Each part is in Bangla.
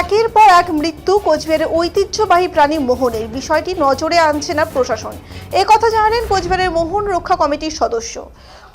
একের পর এক মৃত্যু কোচবিহারের ঐতিহ্যবাহী প্রাণী মোহনের। বিষয়টি নজরে আনছে না প্রশাসন। কথা জানালেন কোচবিহারের মোহন রক্ষা কমিটির সদস্য।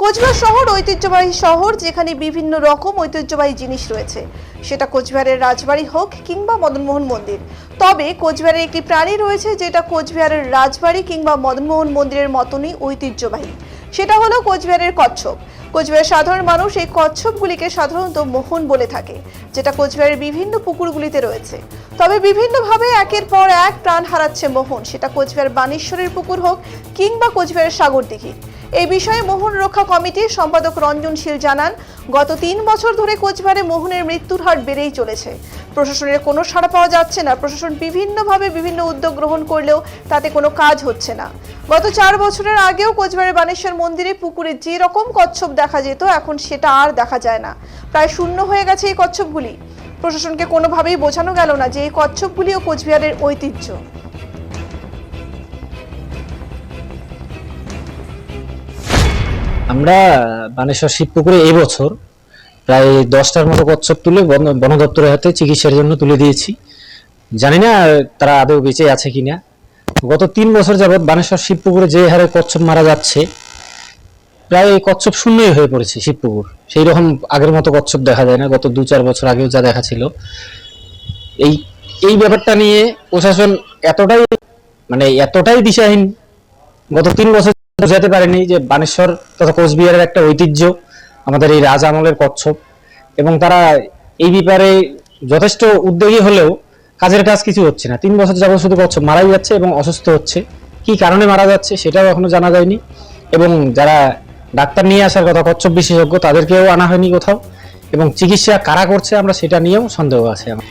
কোচবিহার শহর ঐতিহ্যবাহী শহর, যেখানে বিভিন্ন রকম ঐতিহ্যবাহী জিনিস রয়েছে। সেটা কোচবিহারের রাজবাড়ি হোক কিংবা মদনমোহন মন্দির। তবে কোচবিহারের একটি প্রাণী রয়েছে যেটা কোচবিহারের রাজবাড়ি কিংবা মদনমোহন মন্দিরের মতনই ঐতিহ্যবাহী। সেটা হলো কোচবিহারের কচ্ছপ। কোচবিহারের সাধারণ মানুষ এই কচ্ছপগুলিকে সাধারণত মোহন বলে থাকে, যেটা কোচবিহারের বিভিন্ন পুকুরগুলিতে রয়েছে। তবে বিভিন্নভাবে একের পর এক প্রাণ হারাচ্ছে মোহন, সেটা কোচবিহার বানেশ্বরের পুকুর হোক কিংবা কোচবিহারের সাগর দিঘি এই বিষয়ে মোহন রক্ষা কমিটির সম্পাদক রঞ্জন শীল জানান, গত তিন বছর ধরে কোচবিহারে মোহনের মৃত্যুর হার বেড়েই চলেছে। প্রশাসনের কোনো সাড়া পাওয়া যাচ্ছে না। প্রশাসন বিভিন্নভাবে বিভিন্ন উদ্যোগ গ্রহণ করলেও তাতে কোনো কাজ হচ্ছে না। গত চার বছরের আগেও কোচবিহারের বানেশ্বর মন্দিরে পুকুরে যে রকম কচ্ছপ দেখা যেত, এখন সেটা আর দেখা যায় না। প্রায় শূন্য হয়ে গেছে এই কচ্ছপগুলি। প্রশাসনকে কোনোভাবেই বোঝানো গেল না যে এই কচ্ছপগুলিও কোচবিহারের ঐতিহ্য। আমরা বানেশ্বর শিবপুকুরে এই বছর প্রায় দশটার মতো কচ্ছপ তুলে বন দপ্তরের হাতে চিকিৎসার জন্য তুলে দিয়েছি। জানি না তারা আদৌ বেঁচে আছে কিনা। গত তিন বছর যাবৎ বানেশ্বর শিবপুকুরে যে হারে কচ্ছপ মারা যাচ্ছে, প্রায় কচ্ছপ শূন্যই হয়ে পড়েছে শিবপুকুর। সেই রকম আগের মতো কচ্ছপ দেখা যায় না, গত দু চার বছর আগেও যা দেখা ছিল। এই এই ব্যাপারটা নিয়ে প্রশাসন এতটাই মানে এতটাই দিশাহীন, গত তিন বছর বোঝাতে পারেনি যে বানেশ্বর তথা কোচবিহারের একটা ঐতিহ্য, আমাদের এই রাজ আমলের কচ্ছপ। এবং তারা এই ব্যাপারে যথেষ্ট উদ্যোগী হলেও কাজের কাজ কিছু হচ্ছে না। তিন বছর যাবত শুধু কচ্ছপ মারাই যাচ্ছে এবং অসুস্থ হচ্ছে। কি কারণে মারা যাচ্ছে সেটাও এখনও জানা যায়নি। এবং যারা ডাক্তার নিয়ে আসার কথা, কচ্ছপ বিশেষজ্ঞ, তাদেরকেও আনা হয়নি কোথাও। এবং চিকিৎসা কারা করছে আমরা সেটা নিয়েও সন্দেহ আছে আমার।